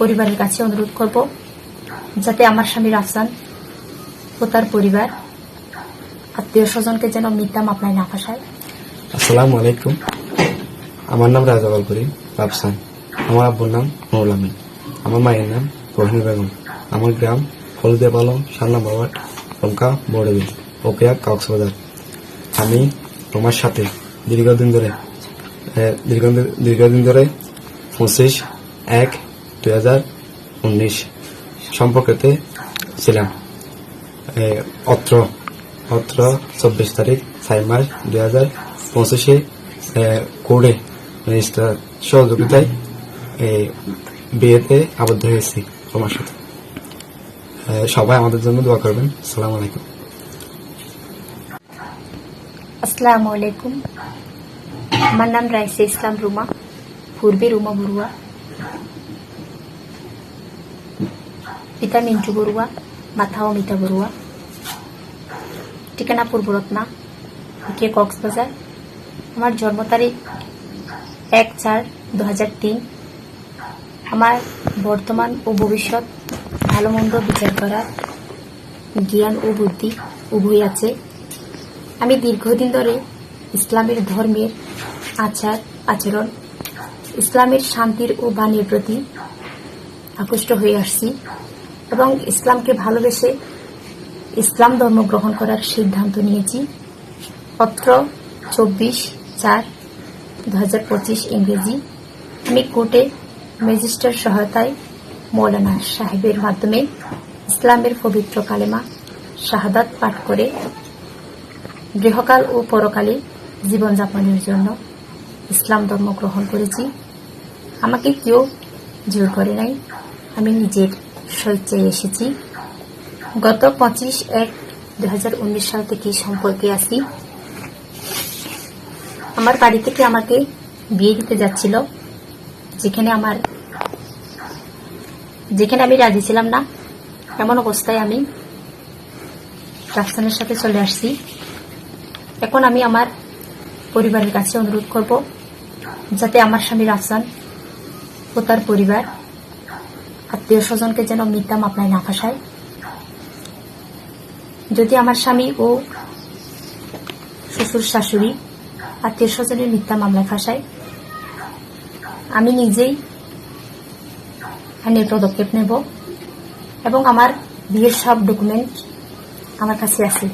পরিবারের কাছে অনুরোধ করব যাতে আমার স্বামী রাফসান ও তার পরিবার আত্মীয় স্বজনকে যেন মিথ্যা মামলায় না ফাঁসায়। আসসালামু আলাইকুম। আমার নাম রাজাবাল করিম রাফসান আমার আব্বুর নাম আমিন। আমার মায়ের নাম রহিমী বেগম। আমার গ্রাম হলদিয়া পালং সান্না বাবার লঙ্কা বড়বিল ওকেয়া কক্সবাজার। আমি তোমার সাথে দীর্ঘদিন ধরে দীর্ঘদিন ধরে পঁচিশ এক দুই হাজার উনিশ সম্পর্কেতে ছিলাম। অত্র অত্র চব্বিশ তারিখ ছয় মাস দুই হাজার পঁচিশে কোর্টে রেজিস্ট্রার সহযোগিতায় বিয়েতে আবদ্ধ হয়েছি তোমার সাথে। সবাই আমাদের জন্য দোয়া করবেন। সালাম আলাইকুম। আসসালামু আলাইকুম। আমার নাম রাইসা ইসলাম রুমা, পূর্বে রুমা বড়ুয়া। পিতা মিন্টু বড়ুয়া মাথা অমিতা বড়ুয়া ঠিকানা পূর্বরত্না কে কক্সবাজার, আমার জন্ম তারিখ এক চার দু আমার বর্তমান ও ভবিষ্যৎ ভালো মন্দ বিচার করার জ্ঞান ও বুদ্ধি উভয় আছে। আমি দীর্ঘদিন ধরে ইসলামের ধর্মের আচার আচরণ ইসলামের শান্তির ও বাণীর প্রতি আকৃষ্ট হয়ে আসছি এবং ইসলামকে ভালোবেসে ইসলাম ধর্ম গ্রহণ করার সিদ্ধান্ত নিয়েছি। পত্র চব্বিশ চার দু হাজার পঁচিশ ইংরেজি। আমি কোর্টে ম্যাজিস্ট্রেট সহায়তায় মৌলানা সাহেবের মাধ্যমে ইসলামের পবিত্র কালেমা শাহাদাত পাঠ করে গৃহকাল ও পরকালে জীবনযাপনের জন্য ইসলাম ধর্ম গ্রহণ করেছি। আমাকে কেউ জোর করে নাই। আমি নিজের স্বেচ্ছায় এসেছি। গত পঁচিশ এক দু সাল থেকে সম্পর্কে আছি। আমার বাড়ি থেকে আমাকে বিয়ে দিতে যাচ্ছিল। যেখানে আমার, যেখানে আমি রাজি ছিলাম না, এমন অবস্থায় আমি রাফসানের সাথে চলে আসছি। এখন আমি আমার পরিবারের কাছে অনুরোধ করব, যাতে আমার স্বামী রাফসান ও তার পরিবার আত্মীয় স্বজনকে যেন মিথ্যা মামলায় না ফাঁসায়। যদি আমার স্বামী ও শ্বশুর শাশুড়ি আত্মীয় স্বজনের মিথ্যা মামলায় ফাঁসায়, আমি নিজেই আইনের পদক্ষেপ নেব এবং আমার বিয়ের সব ডকুমেন্ট আমার কাছে আছে।